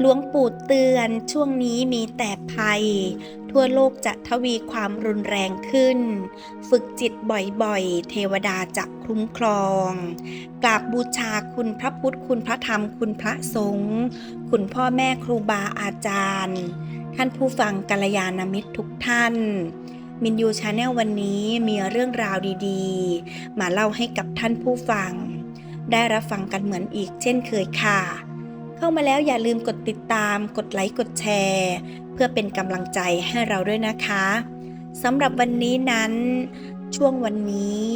หลวงปู่เตือนช่วงนี้มีแต่ภัย ทั่วโลกจะทวีความรุนแรงขึ้น ฝึกจิตบ่อยๆ เทวดาจะคุ้มครองกราบบูชาคุณพระพุทธคุณพระธรรมคุณพระสงฆ์คุณพ่อแม่ครูบาอาจารย์ ท่านผู้ฟังกัลยาณมิตรทุกท่านมินยูชาแนลวันนี้มีเรื่องราวดีๆ มาเล่าให้กับท่านผู้ฟัง ได้รับฟังกันเหมือนอีกเช่นเคยค่ะ เข้ามาแล้วอย่าลืมกดติดตาม กดไลค์กดแชร์ เพื่อเป็นกำลังใจให้เราด้วยนะคะสำหรับวันนี้นั้น ช่วงวันนี้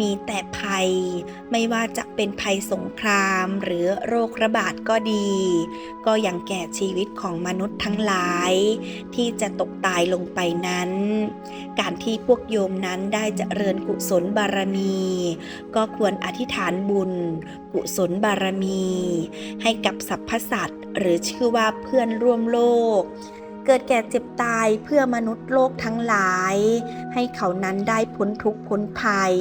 มีแต่ภัย ไม่ว่าจะเป็นภัยสงครามหรือโรคระบาดก็ดี ก็ยังแก่ชีวิตของมนุษย์ทั้งหลาย ที่จะตกตายลงไปนั้น การที่พวกโยมนั้นได้เจริญกุศลบารมี ก็ควรอธิษฐานบุญ กุศลบารมี ให้กับสรรพสัตว์หรือชื่อว่าเพื่อนร่วมโลก เกิดแก่เจ็บตายเพื่อมนุษย์โลกทั้งหลาย ให้เขานั้นได้พ้นทุกข์พ้นภัย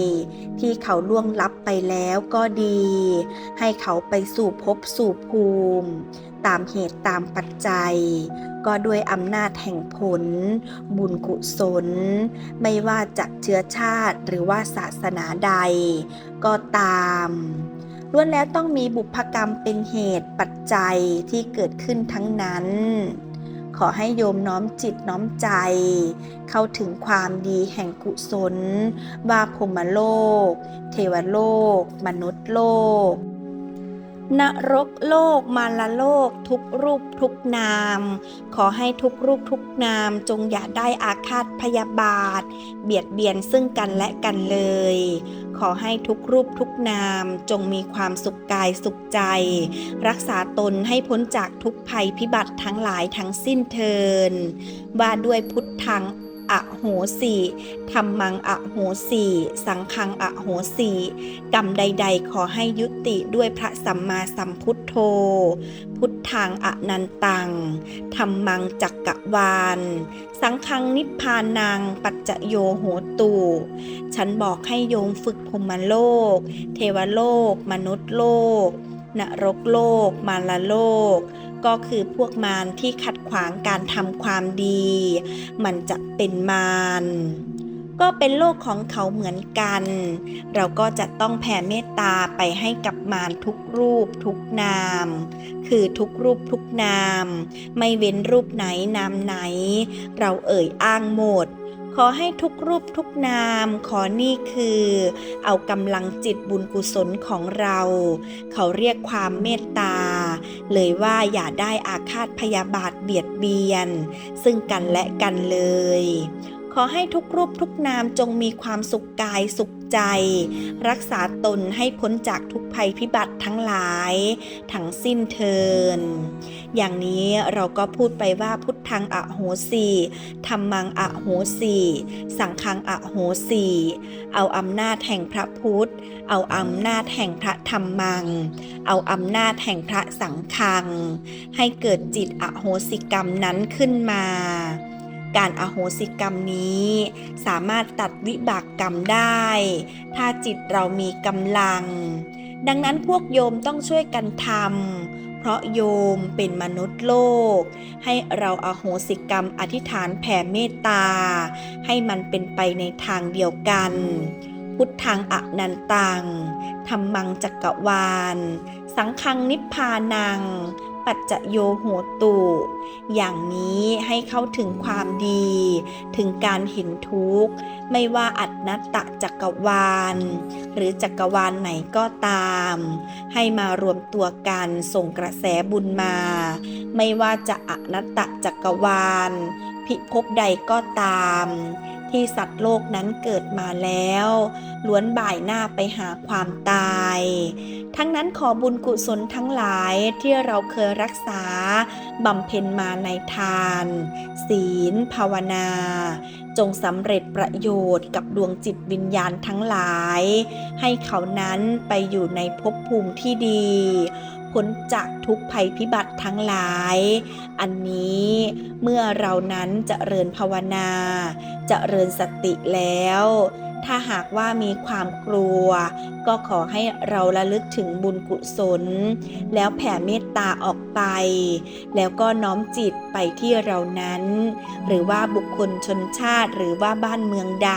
ที่เขาล่วงลับไปแล้วก็ดี ให้เขาไปสู่ภพสู่ภูมิ ตามเหตุตามปัจจัย ก็ด้วยอำนาจแห่งผล บุญกุศล ไม่ว่าจะเชื้อชาติหรือว่าศาสนาใด ก็ตามล้วนแล้วต้องมีบุพกรรมเป็นเหตุปัจจัยที่เกิดขึ้นทั้งนั้น ขอให้โยมน้อมจิตน้อมใจ เข้าถึงความดีแห่งกุศล ว่าพรมโลก เทวโลก มนุษย์โลก นรกโลกมารโลก ทุกรูปทุกนาม ขอให้ทุกรูปทุกนามจงอย่าได้อาฆาตพยาบาท เบียดเบียนซึ่งกันและกันเลย ขอให้ทุกรูปทุกนามจงมีความสุขกายสุขใจ รักษาตนให้พ้นจากทุกภัยพิบัติทั้งหลายทั้งสิ้นเทินว่าด้วยพุทธัง อโหสีธรรมังอโหสี สังฆังอโหสีกรรมใด ๆ ขอให้ยุติด้วยพระสัมมาสัมพุทโธ พุทธังอนันตังธรรมังจักกะวาล สังฆังนิพพานังปัจจโยโหตู ฉันบอกให้โยมฝึกพรมโลก เทวโลก มนุษย์โลก นรกโลก มารโลก ก็คือพวกมารที่ขัดขวางการทำความดี มันจะเป็นมารก็เป็นโลกของเขาเหมือนกัน เราก็จะต้องแผ่เมตตาไปให้กับมารทุกรูปทุกนาม คือทุกรูปทุกนาม ไม่เว้นรูปไหนนามไหน เราเอ่ยอ้างหมด ขอให้ทุกรูปทุกนาม ขอนี่คือ เอากำลังจิตบุญกุศลของเรา เขาเรียกความเมตตา เลยว่าอย่าได้อาฆาตพยาบาทเบียดเบียน ซึ่งกันและกันเลย ขอให้ทุกรูปทุกนามจงมีความสุขกายสุขใจ รักษาตนให้พ้นจากทุกภัยพิบัติทั้งหลาย ทั้งสิ้นเทิน อย่างนี้เราก็พูดไปว่าพุทธังอโหสีธรรมังอโหสีสังฆังอโหสีเอาอำนาจแห่งพระพุทธ เอาอำนาจแห่งพระธรรมัง เอาอำนาจแห่งพระสังฆัง ให้เกิดจิตอโหสิกรรมนั้นขึ้นมา การอโหสิกรรมนี้ สามารถตัดวิบากกรรมได้ ถ้าจิตเรามีกำลัง ดังนั้นพวกโยมต้องช่วยกันทำเพราะโยมเป็นมนุษย์โลก ให้เราอาโหสิกรรมอธิษฐานแผ่เมตตา ให้มันเป็นไปในทางเดียวกัน พุทธังอนันตังธรรมังจักกวาล สังฆังนิพพานัง ปัจจโยโหตุ อย่างนี้ให้เข้าถึงความดี ถึงการเห็นทุกข์ ไม่ว่าอัตนัตตะจักรวาล หรือจักรวาลไหนก็ตาม ให้มารวมตัวกันส่งกระแสบุญมา ไม่ว่าจะอนัตตะจักรวาล พิภพใดก็ตาม ที่สัตว์โลกนั้นเกิดมาแล้ว ล้วนบ่ายหน้าไปหาความตาย ทั้งนั้นขอบุญกุศลทั้งหลายที่เราเคยรักษาบำเพ็ญมาในทาน ศีล ภาวนา จงสำเร็จประโยชน์กับดวงจิตวิญญาณทั้งหลาย ให้เขานั้นไปอยู่ในภพภูมิที่ดี พ้นจากทุกภัยพิบัติทั้งหลาย อันนี้เมื่อเรานั้นจเจริญภาวนาจเจริญสติแล้ว ถ้าหากว่ามีความกลัว ก็ขอให้เราระลึกถึงบุญกุศล แล้วแผ่เมตตาออกไป แล้วก็น้อมจิตไปที่เรานั้น หรือว่าบุคคลชนชาติหรือว่าบ้านเมืองใด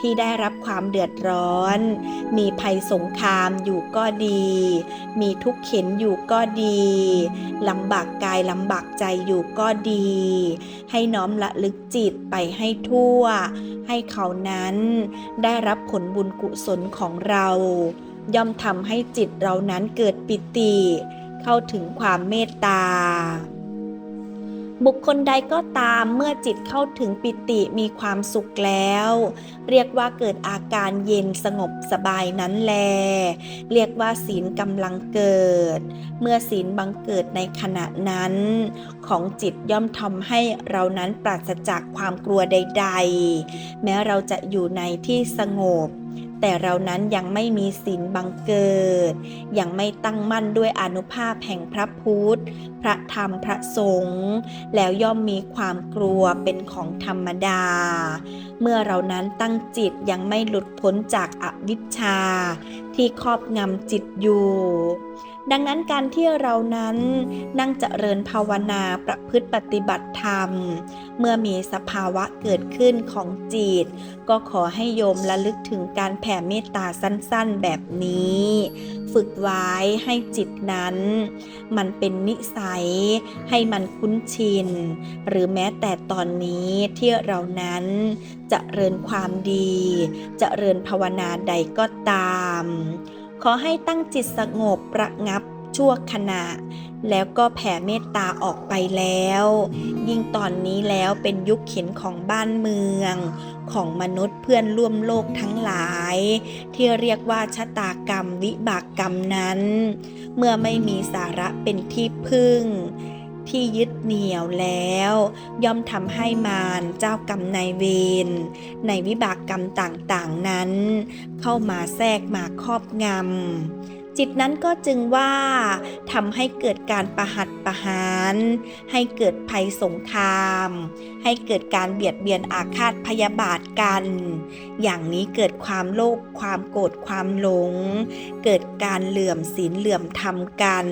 ที่ได้รับความเดือดร้อน มีภัยสงครามอยู่ก็ดี มีทุกข์เข็นอยู่ก็ดีลำบากกายลำบากใจอยู่ก็ดี ให้น้อมละลึกจิตไปให้ทั่ว ให้เขานั้นได้รับผลบุญกุศลของเรา ย่อมทำให้จิตเรานั้นเกิดปิติ เข้าถึงความเมตตา บุคคลใดก็ตามเมื่อจิตเข้าถึงปิติมีความสุขแล้ว เรียกว่าเกิดอาการเย็นสงบสบายนั้นแล เรียกว่าศีลกำลังเกิด เมื่อศีลบังเกิดในขณะนั้น ของจิตย่อมทำให้เรานั้นปราศจากความกลัวใด ๆ แม้เราจะอยู่ในที่สงบ แต่เรานั้นยังไม่มีศีลบังเกิด ยังไม่ตั้งมั่นด้วยอนุภาพแห่งพระพุทธ พระธรรมพระสงฆ์แล้วย่อมมีความกลัวเป็นของธรรมดา เมื่อเรานั้นตั้งจิตยังไม่หลุดพ้นจากอวิชชา ที่ครอบงำจิตอยู่ ดังนั้นการที่เรานั้นนั่งเจริญภาวนาประพฤติปฏิบัติธรรม เมื่อมีสภาวะเกิดขึ้นของจิต ก็ขอให้โยมระลึกถึงการแผ่เมตตาสั้นๆแบบนี้ ฝึกไว้ให้จิตนั้น มันเป็นนิสัย ให้มันคุ้นชิน หรือแม้แต่ตอนนี้ที่เรานั้นจเจริญความดีจเจริญภาวนาใดก็ตาม ขอให้ตั้งจิตสงบประงับชั่วขณะ แล้วก็แผ่เมตตาออกไปแล้ว ยิ่งตอนนี้แล้วเป็นยุคเข็นของบ้านเมือง ของมนุษย์เพื่อนร่วมโลกทั้งหลาย ที่เรียกว่าชะตากรรมวิบากกรรมนั้น เมื่อไม่มีสาระเป็นที่พึ่ง ที่ยึดเหนี่ยวแล้ว ย่อมทำให้มารเจ้ากรรมนายเวรในวิบากกรรมต่างๆนั้น เข้ามาแทรกมาครอบงำ จิตนั้นก็จึงว่าทำให้เกิดการประหัตประหาร ให้เกิดภัยสงคราม ให้เกิดการเบียดเบียนอาฆาตพยาบาทกัน อย่างนี้เกิดความโลภความโกรธความหลง เกิดการเหลื่อมศีลเหลื่อมธรรมกัน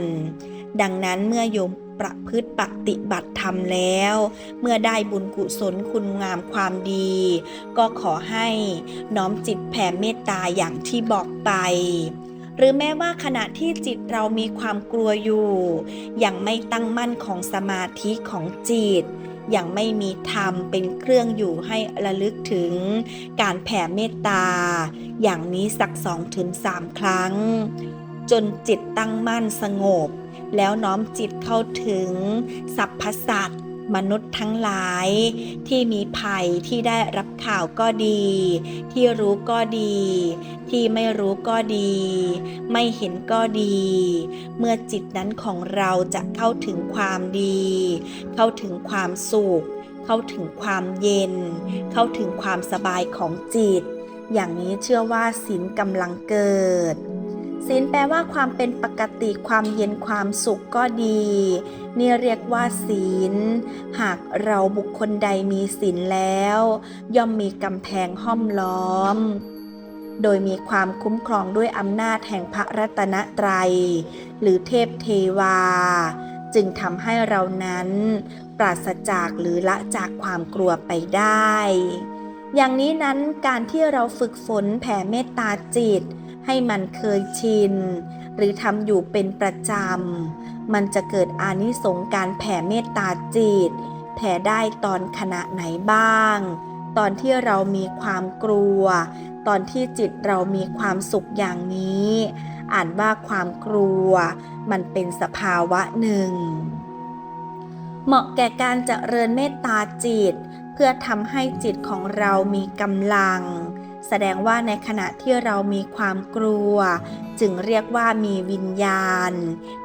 ดังนั้นเมื่อโยม ประพฤติปฏิบัติธรรมแล้ว เมื่อได้บุญกุศลคุณงามความดี ก็ขอให้น้อมจิตแผ่เมตตาอย่างที่บอกไปหรือแม้ว่าขณะที่จิตเรามีความกลัวอยู่ ยังไม่ตั้งมั่นของสมาธิของจิต ยังไม่มีธรรมเป็นเครื่องอยู่ให้ระลึกถึง การแผ่เมตตา อย่างนี้สักสองถึงสามครั้ง จนจิตตั้งมั่นสงบ แล้วน้อมจิตเข้าถึงสรรพสัตว์มนุษย์ทั้งหลายที่มีภัยที่ได้รับข่าวก็ดี ที่รู้ก็ดี ที่ไม่รู้ก็ดี ไม่เห็นก็ดี เมื่อจิตนั้นของเราจะเข้าถึงความดี เข้าถึงความสุข เข้าถึงความเย็น เข้าถึงความสบายของจิต อย่างนี้เชื่อว่าศีลกำลังเกิด ศีลแปลว่าความเป็นปกติความเย็นความสุขก็ดี นี่เรียกว่าศีล หากเราบุคคลใดมีศีลแล้ว ย่อมมีกำแพงห้อมล้อม โดยมีความคุ้มครองด้วยอำนาจแห่งพระรัตนตรัย หรือเทพเทวา จึงทำให้เรานั้น ปราศจากหรือละจากความกลัวไปได้ อย่างนี้นั้นการที่เราฝึกฝนแผ่เมตตาจิต ให้มันเคยชิน หรือทำอยู่เป็นประจำ มันจะเกิดอานิสงส์การแผ่เมตตาจิต แผ่ได้ตอนขณะไหนบ้าง ตอนที่เรามีความกลัว ตอนที่จิตเรามีความสุขอย่างนี้ อ่านว่าความกลัว มันเป็นสภาวะหนึ่ง เหมาะแก่การเจริญเมตตาจิต เพื่อทำให้จิตของเรามีกำลัง แสดงว่าในขณะที่เรามีความกลัว จึงเรียกว่ามีวิญญาณ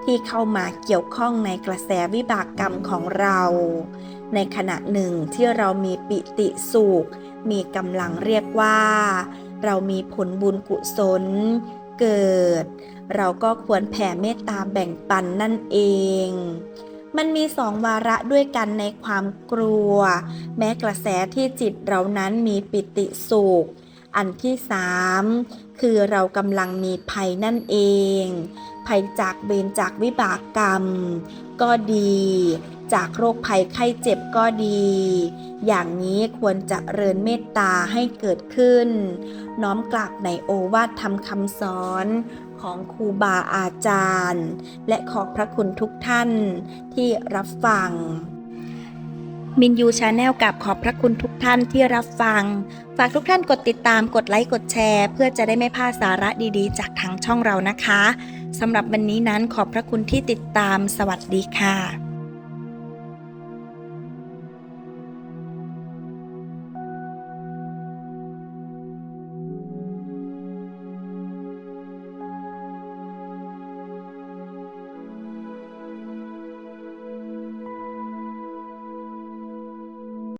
ที่เข้ามาเกี่ยวข้องในกระแสวิบากกรรมของเรา ในขณะหนึ่งที่เรามีปิติสุข มีกำลังเรียกว่า เรามีผลบุญกุศล เกิด เราก็ควรแผ่เมตตาแบ่งปันนั่นเองมันมีสองวาระด้วยกันในความกลัว แม้กระแสที่จิตเรานั้นมีปิติสุข อันที่สามคือเรากำลังมีภัยนั่นเอง ภัยจากเบนจากวิบากกรรม ก็ดี จากโรคภัยไข้เจ็บก็ดี อย่างนี้ควรจะเริญเมตตาให้เกิดขึ้น น้อมกลับในโอวาทธรรมคำสอนของครูบาอาจารย์ และขอบพระคุณทุกท่านที่รับฟัง มินยูชาแนลกับขอบพระคุณทุกท่านที่รับฟัง ฝากทุกท่านกดติดตามกดไลค์กดแชร์ เพื่อจะได้ไม่พลาดสาระดีๆ จากทางช่องเรานะคะสำหรับวันนี้นั้นขอบพระคุณที่ติดตามสวัสดีค่ะ